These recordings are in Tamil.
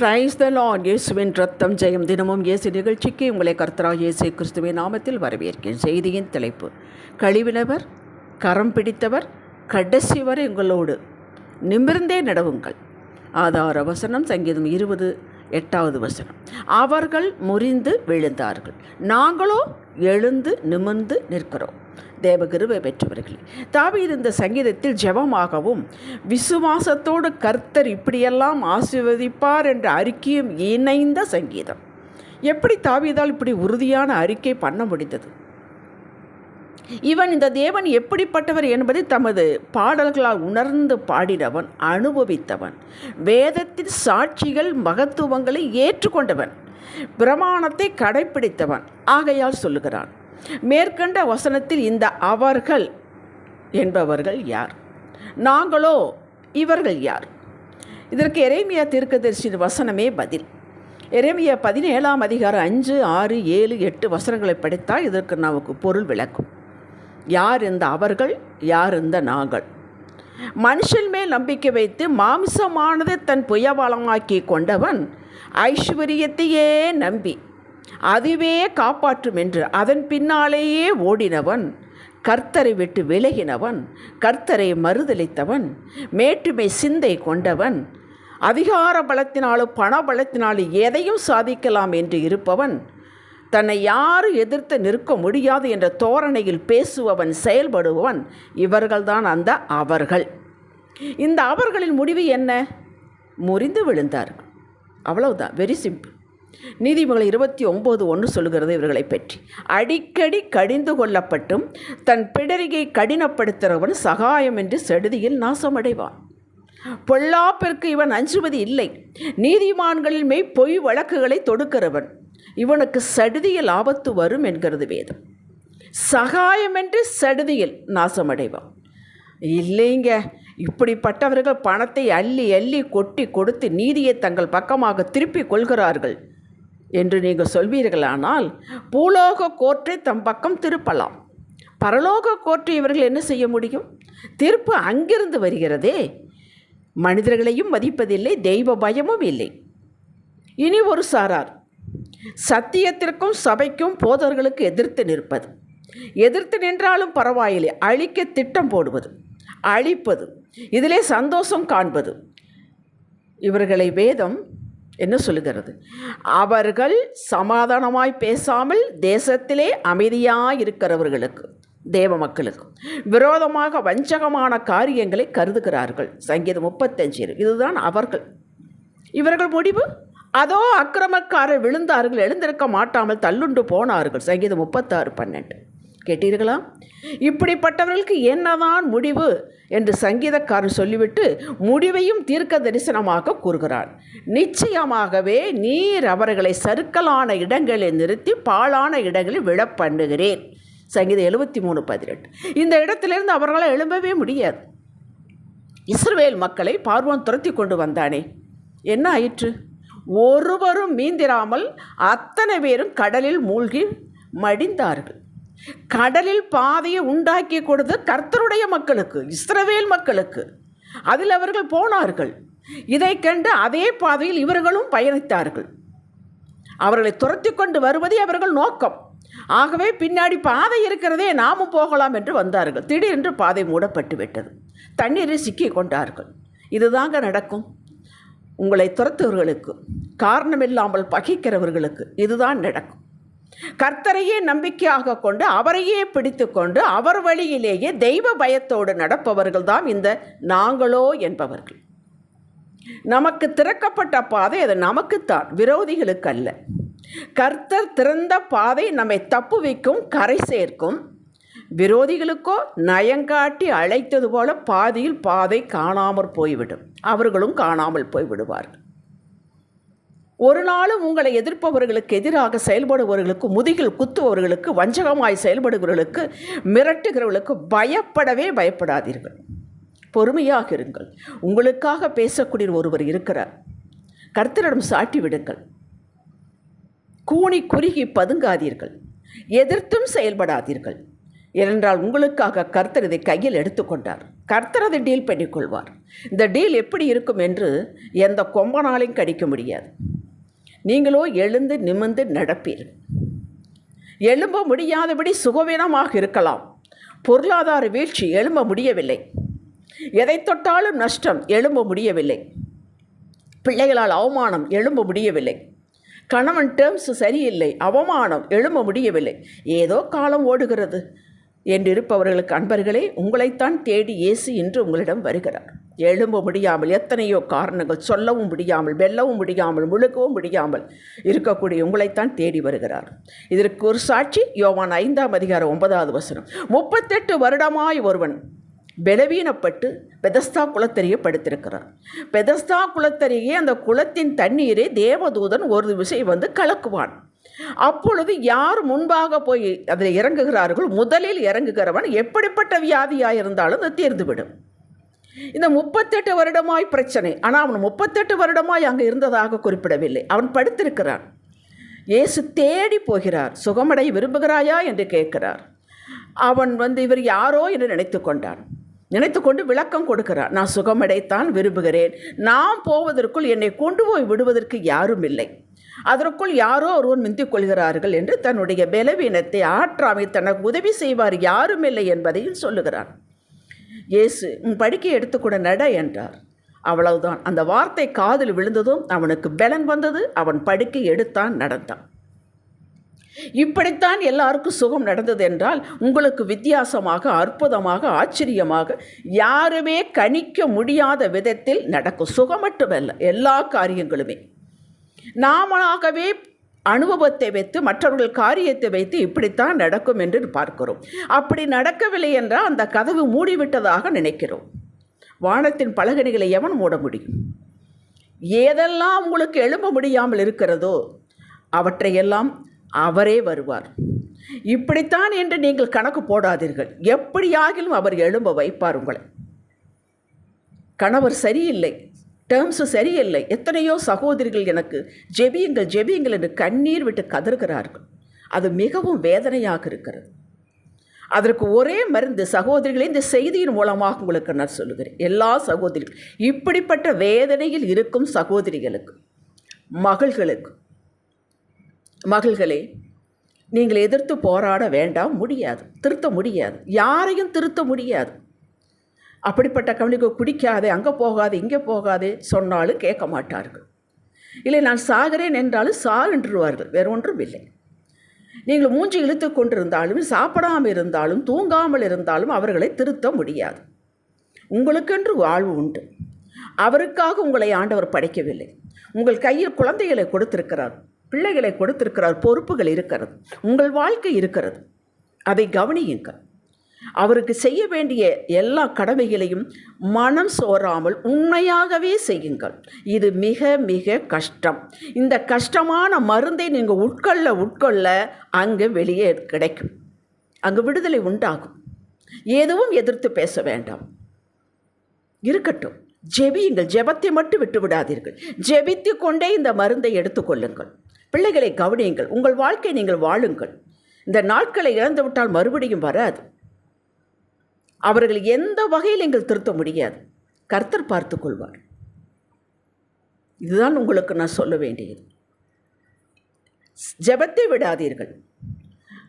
பிரைஸ் த லார்ட் இயேசுவின் ரத்தம் ஜெயம் தினமும் இயேசு நிகழ்ச்சிக்கு உங்களை கர்த்தரா இயேசு கிறிஸ்துவின் நாமத்தில் வரவேற்கிறேன். செய்தியின் தலைப்பு கழிவினவர் கரம் பிடித்தவர் கடைசி வரை உங்களோடு நிமிர்ந்தே நடவுங்கள். ஆதார வசனம் சங்கீதம் இருபது எட்டாவது வசனம். அவர்கள் முறிந்து விழுந்தார்கள். நாங்களோ எழுந்து நிமிர்ந்து நிற்கிறோம். தேவகிருவை பெற்றவர்களே. தாவி இருந்த சங்கீதத்தில் ஜெபமாகவும் விசுவாசத்தோடு கர்த்தர் இப்படியெல்லாம் ஆசீர்வதிப்பார் என்ற அறிக்கையும் இணைந்த சங்கீதம். எப்படி தாவிதால் இப்படி உறுதியான அறிக்கை பண்ண முடிந்தது? இவன் இந்த தேவன் எப்படிப்பட்டவர் என்பதை தமது பாடல்களால் உணர்ந்து பாடினவன் அனுபவித்தவன் வேதத்தின் சாட்சிகள் மகத்துவங்களை ஏற்றுக்கொண்டவன் பிரமாணத்தை கடைப்பிடித்தவன். ஆகையால் சொல்லுகிறான் மேற்கண்ட வசனத்தில் இந்த அவர்கள் என்பவர்கள் யார்? நாங்களோ இவர்கள் யார்? இதற்கு எரேமியா தீர்க்கதரிசியின் வசனமே பதில். எரேமியா பதினேழாம் அதிகாரம் அஞ்சு ஆறு ஏழு எட்டு வசனங்களை படித்தால் இதற்கு நமக்கு பொருள் விளக்கும். யார் இந்த அவர்கள் யார் இந்த நாங்கள்? மனுஷன் மேல் நம்பிக்கை வைத்து மாம்சமானதை தன் புயவளமாக்கி கொண்டவன் ஐஸ்வர்யத்தையே நம்பி. அதுவே காப்பாற்றும் என்று அதன் பின்னாலேயே ஓடினவன். கர்த்தரை விட்டு விலகினவன். கர்த்தரை மறுதளித்தவன் மேட்டுமை சிந்தை கொண்டவன். அதிகார பலத்தினாலும் பண பலத்தினாலும் எதையும் சாதிக்கலாம் என்று இருப்பவன். தன்னை யாரும் எதிர்த்து நிற்க முடியாது என்ற தோரணையில் பேசுபவன் செயல்படுபவன் இவர்கள்தான் அந்த அவர்கள். இந்த அவர்களின் முடிவு என்ன? முறிந்து விழுந்தார்கள். அவ்வளவுதான். வெரி சிம்பிள் நீதிமொழி இருபத்தி ஒம்பது ஒன்று சொல்கிறது இவர்களை பற்றி. அடிக்கடி கடிந்து கொள்ளப்பட்டும் தன் பிடரிகை கடினப்படுத்துகிறவன் சகாயம் என்று செடுதியில் நாசமடைவான். பொல்லாப்பிற்கு இவன் அஞ்சுவது இல்லை. நீதிமான்களில் மெய் பொய் வழக்குகளை தொடுக்கிறவன். இவனுக்கு சடுதியில் ஆபத்து வரும் என்கிறது வேதம். சகாயம் என்று சடுதியில் நாசமடைவான். இல்லைங்க இப்படிப்பட்டவர்கள் பணத்தை அள்ளி அள்ளி கொட்டி கொடுத்து நீதியை தங்கள் பக்கமாக திருப்பிக் கொள்கிறார்கள். என்று நீங்கள் சொல்வீர்களானால் பூலோக கோர்ட்டை தம் பக்கம் திருப்பலாம். பரலோக கோர்ட்டை இவர்கள் என்ன செய்ய முடியும்? திருப்பு அங்கிருந்து வருகிறதே. மனிதர்களையும் மதிப்பதில்லை தெய்வ பயமும் இல்லை. இனி ஒரு சாரார். சத்தியத்திற்கும் சபைக்கும் போதர்களுக்கு எதிர்த்து நிற்பது. எதிர்த்து நின்றாலும் பரவாயில்லை அழிக்க திட்டம் போடுவது. அழிப்பது. இதிலே சந்தோஷம் காண்பது. இவர்களை வேதம் என்ன சொல்லுகிறது? அவர்கள் சமாதானமாய் பேசாமல் தேசத்திலே அமைதியாக இருக்கிறவர்களுக்கு தேவ மக்களுக்கு விரோதமாக வஞ்சகமான காரியங்களை கருதுகிறார்கள். சங்கீதம் முப்பத்தஞ்சு இதுதான் அவர்கள். இவர்கள் முடிவு? அதோ அக்கிரமக்காரர் விழுந்தார்கள் எழுந்திருக்க மாட்டாமல் தள்ளுண்டு போனார்கள். சங்கீதம் முப்பத்தாறு பன்னெண்டு. கேட்டீர்களா? இப்படிப்பட்டவர்களுக்கு என்னதான் முடிவு? என்று சங்கீதக்காரன் சொல்லிவிட்டு முடிவையும் தீர்க்க தரிசனமாக கூறுகிறார். நிச்சயமாகவே நீர் அவர்களை சருக்கலான இடங்களில் நிறுத்தி பாழான இடங்களில் விழப்பண்ணுகிறேன் சங்கீதம் எழுபத்தி மூணு பதினெட்டு. இந்த இடத்திலிருந்து அவர்களால் எழும்பவே முடியாது. இஸ்ரேல் மக்களை பார்வன் துரத்தி கொண்டு வந்தானே. என்ன ஆயிற்று? ஒருவரும் மீந்திராமல் அத்தனை பேரும் கடலில் மூழ்கி மடிந்தார்கள். கடலில் பாதையை உண்டாக்கி கொடுத்து கர்த்தருடைய மக்களுக்கு இஸ்ரவேல் மக்களுக்கு. அதில் அவர்கள் போனார்கள். இதை கண்டு அதே பாதையில் இவர்களும் பயணித்தார்கள். அவர்களை துரத்தி கொண்டு வருவதே அவர்கள் நோக்கம். ஆகவே பின்னாடி பாதை இருக்கிறதே நாமும் போகலாம் என்று வந்தார்கள். திடீரென்று பாதை மூடப்பட்டு விட்டது. தண்ணீரில் சிக்கி கொண்டார்கள். இதுதாங்க நடக்கும். உங்களை துரத்துவர்களுக்கு காரணமில்லாமல் பகைக்கிறவர்களுக்கு இதுதான் நடக்கும். கர்த்தரையே நம்பிக்கையாக கொண்டு அவரையே பிடித்து கொண்டு அவர் வழியிலேயே தெய்வ பயத்தோடு நடப்பவர்கள் தான் இந்த நாங்களோ என்பவர்கள். நமக்கு திறக்கப்பட்ட பாதை அது நமக்குத்தான் விரோதிகளுக்கு அல்ல கர்த்தர் திறந்த பாதை நம்மை தப்பு வைக்கும் கரை சேர்க்கும். விரோதிகளுக்கோ நயங்காட்டி அழைத்தது போல பாதியில் பாதை காணாமற் போய்விடும். அவர்களும் காணாமல் போய்விடுவார்கள். ஒரு நாளும் உங்களை எதிர்ப்பவர்களுக்கு எதிராக செயல்படுபவர்களுக்கு முதுகில் குத்துபவர்களுக்கு வஞ்சகமாய் செயல்படுபவர்களுக்கு மிரட்டுகிறவர்களுக்கு பயப்படவே பயப்படாதீர்கள். பொறுமையாக இருங்கள். உங்களுக்காக பேசக்கூடிய ஒருவர் இருக்கிறார். கர்த்தரிடம் சாட்டி விடுங்கள். கூனி குறுகி பதுங்காதீர்கள். எதிர்த்தும் செயல்படாதீர்கள். ஏனென்றால் உங்களுக்காக கர்த்தர் இதை கையில் எடுத்துக்கொண்டார். கர்த்தர் அதை டீல் பண்ணிக்கொள்வார். இந்த டீல் எப்படி இருக்கும் என்று எந்த கொம்பனாலையும் கடிக்க முடியாது. நீங்களோ எழுந்து நிமிர்ந்து நடப்பீர். எழும்ப முடியாதபடி சுகவீனமாக இருக்கலாம். பொருளாதார வீழ்ச்சி எழும்ப முடியவில்லை. எதை தொட்டாலும் நஷ்டம் எழும்ப முடியவில்லை. பிள்ளைகளால் அவமானம் எழும்ப முடியவில்லை. கணவன் டேர்ம்ஸ் சரியில்லை அவமானம் எழும்ப முடியவில்லை. ஏதோ காலம் ஓடுகிறது. என்றிருப்பவர்களுக்கு அன்பர்களே உங்களைத்தான் தேடி இயேசு இன்று உங்களிடம் வருகிறார். எழும்ப முடியாமல் எத்தனையோ காரணங்கள் சொல்லவும் முடியாமல் வெல்லவும் முடியாமல் முழுக்கவும் முடியாமல் இருக்கக்கூடிய உங்களைத்தான் தேடி வருகிறார். இதற்கு ஒரு சாட்சி யோவான் ஐந்தாம் அதிகாரம் ஒன்பதாவது வசனம். முப்பத்தெட்டு வருடமாய் ஒருவன் பலவீனப்பட்டு பெதஸ்தா குளத்தறியை படுத்திருக்கிறார். பெதஸ்தா குளத்தறியே அந்த குளத்தின் தண்ணீரை தேவதூதன் ஒரு விசை வந்து கலக்குவான். அப்பொழுது யார் முன்பாக போய் அதில் இறங்குகிறார்கள்? முதலில் இறங்குகிறவன் எப்படிப்பட்ட வியாதியாக இருந்தாலும் அது தீர்ந்துவிடும். இந்த முப்பத்தெட்டு வருடமாய் பிரச்சனை ஆனால் அவன் முப்பத்தெட்டு வருடமாய் அங்கே இருந்ததாக குறிப்பிடவில்லை. அவன் படுத்திருக்கிறான். இயேசு தேடி போகிறார். சுகமடை விரும்புகிறாயா? என்று கேட்கிறார். அவன் வந்து இவர் யாரோ? என்று நினைத்து கொண்டான். நினைத்து கொண்டு விளக்கம் கொடுக்கிறார். நான் சுகமடைத்தான் விரும்புகிறேன். நான் போவதற்குள் என்னை கொண்டு போய் விடுவதற்கு யாரும் இல்லை. அதற்குள் யாரோ ஒருவர் மிந்திக் கொள்கிறார்கள் என்று தன்னுடைய பலவீனத்தை ஆற்றாமை தனக்கு உதவி செய்வார் யாரும் இல்லை என்பதையும் சொல்லுகிறான். இயேசு உன் படிக்கை எடுத்துக்கூட நட என்றார். அவ்வளவுதான். அந்த வார்த்தை காதில் விழுந்ததும் அவனுக்கு பலன் வந்தது. அவன் படுக்கை எடுத்தான் நடந்தான். இப்படித்தான் எல்லாருக்கும் சுகம் நடந்தது என்றால் உங்களுக்கு வித்தியாசமாக அற்புதமாக ஆச்சரியமாக யாருமே கணிக்க முடியாத விதத்தில் நடக்கும் சுகம் மட்டுமல்ல எல்லா காரியங்களுமே. நாமளாகவே அனுபவத்தை வைத்து மற்றவர்கள் காரியத்தை வைத்து இப்படித்தான் நடக்கும் என்று பார்க்கிறோம். அப்படி நடக்கவில்லை என்றால் அந்த கதவு மூடிவிட்டதாக நினைக்கிறோம். வானத்தின் பலகணிகளை எவன் மூட முடியும்? ஏதெல்லாம் உங்களுக்கு எழும்ப முடியாமல் இருக்கிறதோ அவற்றையெல்லாம் அவரே வருவார். இப்படித்தான் என்று நீங்கள் கணக்கு போடாதீர்கள். எப்படியாகிலும் அவர் எழும்ப வைப்பார் உங்களை. கணவர் சரியில்லை. டேர்ம்ஸு சரியில்லை. எத்தனையோ சகோதரிகள் எனக்கு ஜெபியுங்கள் ஜெபியுங்கள் என்று கண்ணீர் விட்டு கதறுகிறார்கள். அது மிகவும் வேதனையாக இருக்கிறது. அதற்கு ஒரே மருந்து சகோதரிகளே இந்த செய்தியின் மூலமாக உங்களுக்கு நான் சொல்லுகிறேன். எல்லா சகோதரிகள் இப்படிப்பட்ட வேதனையில் இருக்கும் சகோதரிகளுக்கு மகள்களுக்கு மகள்களே நீங்கள் எதிர்த்து போராட வேண்டாம் முடியாது திருத்த முடியாது. யாரையும் திருத்த முடியாது. அப்படிப்பட்ட கவனிக்கு குடிக்காதே அங்கே போகாது இங்கே போகாதே சொன்னாலும் கேட்க மாட்டார்கள். இல்லை நான் சாகிறேன் என்றாலும் சாகின்றுவார்கள் வேறு ஒன்றும் இல்லை. நீங்கள் மூஞ்சி இழுத்து கொண்டிருந்தாலும் சாப்பிடாமல் இருந்தாலும் தூங்காமல் இருந்தாலும் அவர்களை திருத்த முடியாது. உங்களுக்கென்று வாழ்வு உண்டு. அவருக்காக உங்களை ஆண்டவர் படைக்கவில்லை. உங்கள் கையில் குழந்தைகளை கொடுத்திருக்கிறார் பிள்ளைகளை கொடுத்திருக்கிறார் பொறுப்புகள் இருக்கிறது உங்கள் வாழ்க்கை இருக்கிறது. அதை கவனியுங்கள். அவருக்கு செய்ய வேண்டிய எல்லா கடமைகளையும் மனம் சோறாமல் உண்மையாகவே செய்யுங்கள். இது மிக மிக கஷ்டம். இந்த கஷ்டமான மருந்தை நீங்கள் உட்கொள்ள உட்கொள்ள அங்கே வெளியே கிடைக்கும். அங்கு விடுதலை உண்டாகும். எதுவும் எதிர்த்து பேச வேண்டாம். இருக்கட்டும். ஜெபியுங்கள். ஜெபத்தை மட்டும் விட்டு விடாதீர்கள். ஜெபித்து கொண்டே இந்த மருந்தை எடுத்துக்கொள்ளுங்கள் பிள்ளைகளை கவனியுங்கள். உங்கள் வாழ்க்கை நீங்கள் வாழுங்கள். இந்த நாட்களை இழந்துவிட்டால் மறுபடியும் வராது. அவர்கள் எந்த வகையில் எங்கள் திருத்த முடியாது. கர்த்தர் பார்த்து கொள்வார். இதுதான் உங்களுக்கு நான் சொல்ல வேண்டியது. ஜெபத்தை விடாதீர்கள்.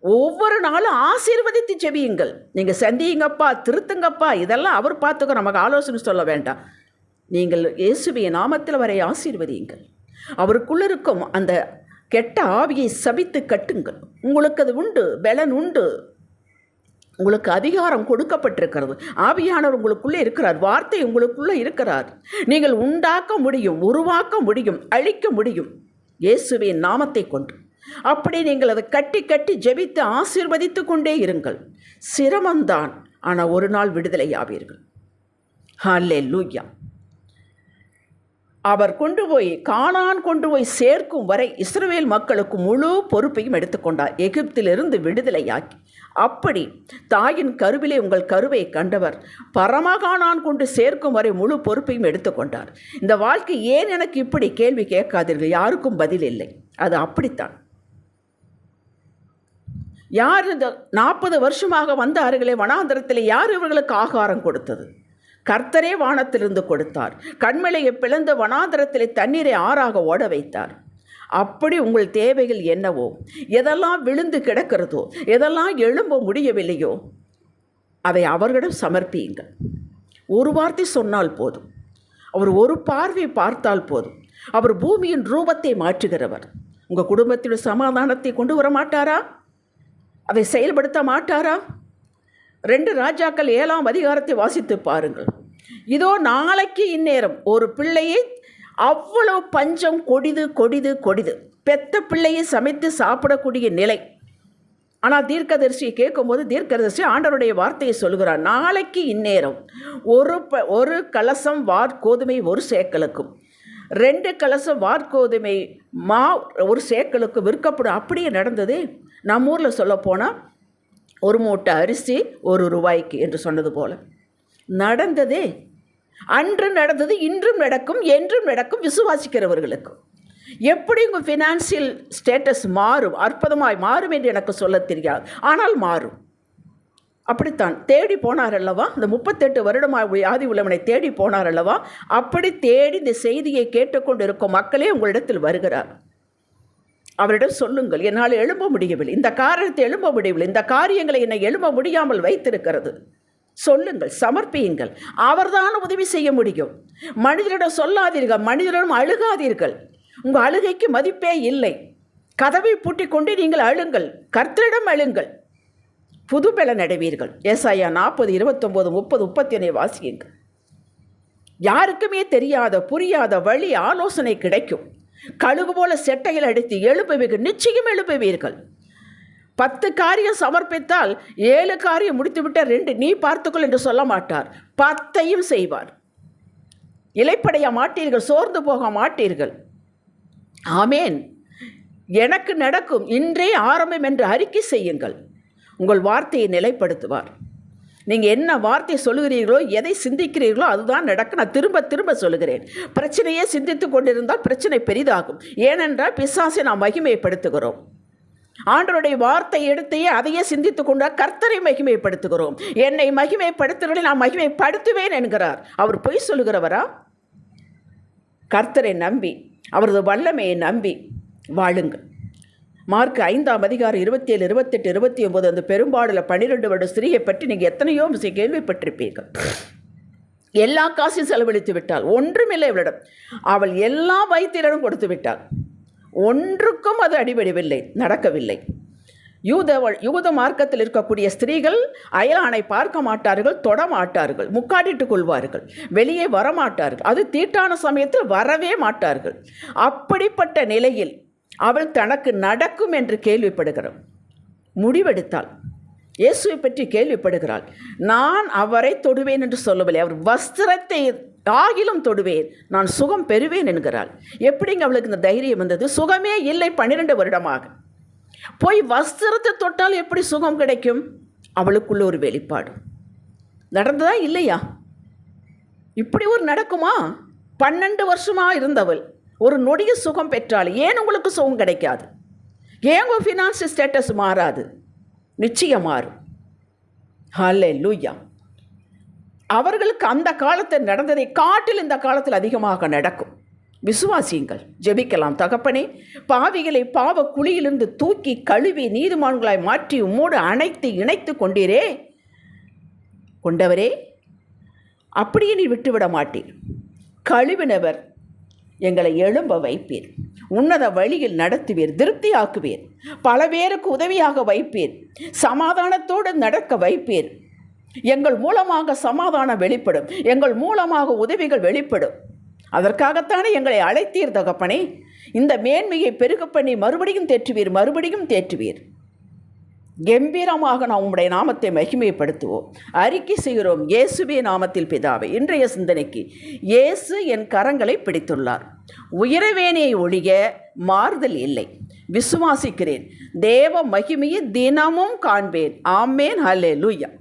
ஒவ்வொரு நாளும் ஆசீர்வதித்து ஜெபியுங்கள். நீங்கள் சந்தியுங்கப்பா திருத்துங்கப்பா இதெல்லாம் அவர் பார்த்துக்க நமக்கு ஆலோசனை சொல்ல வேண்டாம். நீங்கள் இயேசுவிய நாமத்தில் வரை ஆசீர்வதியுங்கள். அவருக்குள்ள இருக்கும் அந்த கெட்ட ஆவியை சபித்து கட்டுங்கள். உங்களுக்கு அது உண்டு பலன் உண்டு. உங்களுக்கு அதிகாரம் கொடுக்கப்பட்டிருக்கிறது. ஆவியானவர் உங்களுக்குள்ளே இருக்கிறார். வார்த்தை உங்களுக்குள்ளே இருக்கிறார். நீங்கள் உண்டாக்க முடியும் உருவாக்க முடியும் அழிக்க முடியும் இயேசுவின் நாமத்தை கொண்டு. அப்படி நீங்கள் அதை கட்டி கட்டி ஜெபித்து ஆசீர்வதித்து கொண்டே இருங்கள். சிரமம்தான் ஆனால் ஒரு நாள் விடுதலை ஆவீர்கள் ஹல்லே லூயா அவர் கொண்டு போய் கானான் கொண்டு போய் சேர்க்கும் வரை இஸ்ரேல் மக்களுக்கு முழு பொறுப்பையும் எடுத்துக்கொண்டார் எகிப்திலிருந்து விடுதலையாக்கி. அப்படி தாயின் கருவிலே உங்கள் கருவை கண்டவர் பரமகானான் கொண்டு சேர்க்கும் வரை முழு பொறுப்பையும் எடுத்துக்கொண்டார் இந்த வாழ்க்கை ஏன் எனக்கு இப்படி கேள்வி கேட்காதீர்கள்? யாருக்கும் பதில் இல்லை. அது அப்படித்தான். யார் இந்த நாற்பது வருஷமாக வந்தார்களே வனாந்தரத்தில் யார் இவர்களுக்கு ஆகாரம் கொடுத்தது? கர்த்தரே வானத்திலிருந்து கொடுத்தார். கண்மலையை பிளந்து வனாந்தரத்திலே தண்ணீரை ஆறாக ஓட வைத்தார். அப்படி உங்கள் தேவைகள் என்னவோ? எதெல்லாம் விழுந்து கிடக்கிறதோ? எதெல்லாம் எழும்ப முடியவில்லையோ? அதை அவர்களிடம் சமர்ப்பியுங்கள். ஒரு வார்த்தை சொன்னால் போதும். அவர் ஒரு பார்வை பார்த்தால் போதும். அவர் பூமியின் ரூபத்தை மாற்றுகிறவர். உங்கள் குடும்பத்தில் சமாதானத்தை கொண்டு வர மாட்டாரா? அதை செயல்படுத்த மாட்டாரா? ரெண்டு ராஜாக்கள் ஏழாம் அதிகாரத்தை வாசித்து பாருங்கள். இதோ நாளைக்கு இந்நேரம் ஒரு பிள்ளையை அவ்வளோ பஞ்சம் கொடிது கொடிது கொடிது. பெத்த பிள்ளையை சமைத்து சாப்பிடக்கூடிய நிலை. ஆனால் தீர்க்கதரிசியை கேட்கும்போது தீர்க்கதரிசி ஆண்டவருடைய வார்த்தையை சொல்கிறார் நாளைக்கு இந்நேரம் ஒரு ப ஒரு கலசம் வார்கோதுமை ஒரு சேக்கலுக்கும். ரெண்டு கலசம் வார்கோதுமை மா ஒரு சேக்கலுக்கு விற்கப்படும். அப்படியே நடந்தது. நம்ம ஊரில் சொல்லப்போனால் ஒரு மூட்டை அரிசி ஒரு ரூபாய்க்கு என்று சொன்னது போல. நடந்ததே. அன்று நடந்தது இன்றும் நடக்கும் என்றும் நடக்கும் விசுவாசிக்கிறவர்களுக்கு. எப்படி உங்கள் ஃபினான்சியல் ஸ்டேட்டஸ் மாறும் அற்புதமாய் மாறும் என்று எனக்கு சொல்ல தெரியாது. ஆனால் மாறும். அப்படித்தான். தேடி போனார் அல்லவா? இந்த முப்பத்தெட்டு வருடமாக வியாதி உள்ளவனை தேடி போனார் அல்லவா? அப்படி தேடி இந்த செய்தியை கேட்டுக்கொண்டு இருக்கும் மக்களே உங்களிடத்தில் வருகிறார். அவரிடம் சொல்லுங்கள். என்னால் எழும்ப முடியவில்லை. இந்த காரணத்தை எழும்ப முடியவில்லை. இந்த காரியங்களை என்னை எழும்ப முடியாமல் வைத்திருக்கிறது. சொல்லுங்கள் சமர்ப்பியுங்கள். அவர்தான் உதவி செய்ய முடியும். மனிதரிடம் சொல்லாதீர்கள். மனிதரிடம் அழுகாதீர்கள். உங்கள் அழுகைக்கு மதிப்பே இல்லை. கதவை பூட்டி கொண்டு நீங்கள் அழுங்கள். கர்த்தரிடம் அழுங்கள். புது பலன் அடைவீர்கள். ஏசாயா நாற்பது இருபத்தொம்போது முப்பது முப்பத்தி ஒன்றை வாசியுங்கள். யாருக்குமே தெரியாத புரியாத வழி ஆலோசனை கிடைக்கும். கழுகு போல செட்டையில் அடித்து எழுப்புவீர்கள். நிச்சயம் எழுப்புவீர்கள். பத்து காரியம் சமர்ப்பித்தால் ஏழு காரியம் முடித்துவிட்ட ரெண்டு. நீ பார்த்துக்கொள் என்று சொல்ல மாட்டார். பத்தையும் செய்வார். இலைப்படைய மாட்டீர்கள் சோர்ந்து போக மாட்டீர்கள். ஆமேன். எனக்கு நடக்கும். இன்றே ஆரம்பம் என்று அறிக்கை செய்யுங்கள். உங்கள் வார்த்தையை நிலைப்படுத்துவார். நீங்கள் என்ன வார்த்தை சொல்லுகிறீர்களோ எதை சிந்திக்கிறீர்களோ அதுதான் நடக்கும். நான் திரும்ப திரும்ப சொல்லுகிறேன். பிரச்சனையே சிந்தித்து கொண்டிருந்தால் பிரச்சனை பெரிதாகும். ஏனென்றால் பிசாசை நாம் மகிமைப்படுத்துகிறோம். ஆண்டருடைய வார்த்தை எடுத்தையே அதையே சிந்தித்து கொண்டால் கர்த்தரை மகிமைப்படுத்துகிறோம். என்னை மகிமைப்படுத்துகிறதை நான் மகிமைப்படுத்துவேன் என்கிறார். அவர் பொய் சொல்லுகிறவரா? கர்த்தரை நம்பி அவரது வல்லமையை நம்பி வாழுங்கள். மார்க் ஐந்தாம் அதிகாரம் இருபத்தி ஏழு இருபத்தெட்டு இருபத்தி ஒம்பது அந்த பெரும்பாடில் பன்னிரெண்டு வருட ஸ்திரீயை பற்றி நீங்கள் எத்தனையோ விஷயம் கேள்விப்பட்டிருப்பீர்கள். எல்லா காசையும் செலவழித்து விட்டாள். ஒன்றுமில்லை இவளிடம். அவள் எல்லா வைத்தியரிடம் கொடுத்து விட்டாள். ஒன்றுக்கும் அது அடிபடிவில்லை நடக்கவில்லை. யூத யூத மார்க்கத்தில் இருக்கக்கூடிய ஸ்திரீகள் அயலானை பார்க்க மாட்டார்கள் தொடமாட்டார்கள் முக்காட்டிட்டு கொள்வார்கள் வெளியே வரமாட்டார்கள். அது தீட்டான சமயத்தில் வரவே மாட்டார்கள். அப்படிப்பட்ட நிலையில் அவள் தனக்கு நடக்கும் என்று கேள்விப்படுகிறோம். முடிவெடுத்தாள். இயேசுவை பற்றி கேள்விப்படுகிறாள். நான் அவரை தொடுவேன் என்று சொல்லவில்லை. அவர் வஸ்திரத்தை ஆகிலும் தொடுவேன். நான் சுகம் பெறுவேன் என்கிறாள். எப்படிங்க அவளுக்கு இந்த தைரியம் வந்தது? சுகமே இல்லை பன்னிரெண்டு வருடமாக. போய் வஸ்திரத்தை தொட்டால் எப்படி சுகம் கிடைக்கும்? அவளுக்குள்ள ஒரு வெளிப்பாடு. நடந்ததா இல்லையா? இப்படி ஒரு நடக்குமா? பன்னெண்டு வருஷமாக இருந்தவள். ஒரு நொடிய சுகம் பெற்றால் ஏன் உங்களுக்கு சுகம் கிடைக்காது? ஏன் உங்கள் ஃபினான்ஸ் ஸ்டேட்டஸ் மாறாது? நிச்சயம் மாறும். ஹலே லூயா அவர்களுக்கு அந்த காலத்தில் நடந்ததை காட்டில் இந்த காலத்தில் அதிகமாக நடக்கும். விசுவாசியுங்கள் ஜெபிக்கலாம். தகப்பனே பாவிகளை பாவ குழியிலிருந்து தூக்கி கழுவி நீதிமான்களாய் மாற்றி உம்மோடு அணைத்து இணைத்து கொண்டீரே. கொண்டவரே அப்படியே நீ விட்டுவிட மாட்டீர். கழுவினவர் எங்களை எழும்ப வைப்பீர். உன்னத வழியில் நடத்துவீர் திருப்தியாக்குவீர். பல பேருக்கு உதவியாக வைப்பீர். சமாதானத்தோடு நடக்க வைப்பீர். எங்கள் மூலமாக சமாதானம் வெளிப்படும். எங்கள் மூலமாக உதவிகள் வெளிப்படும். அதற்காகத்தானே எங்களை அழைத்தீர் தகப்பனே. இந்த மேன்மையை பெருக பண்ணி மறுபடியும் தேற்றுவீர் மறுபடியும் தேற்றுவீர். கம்பீரமாக நாம் உம்முடைய நாமத்தை மகிமைப்படுத்துவோம். அறிக்கை செய்கிறோம் இயேசுவே நாமத்தில் பிதாவை. இன்றைய சிந்தனைக்கு இயேசு என் கரங்களை பிடித்துள்ளார். உயரவேனையை ஒழிய மாறுதல் இல்லை. விசுவாசிக்கிறேன். தேவ மகிமையை தினமும் காண்பேன். ஆமேன். ஹலே லூயா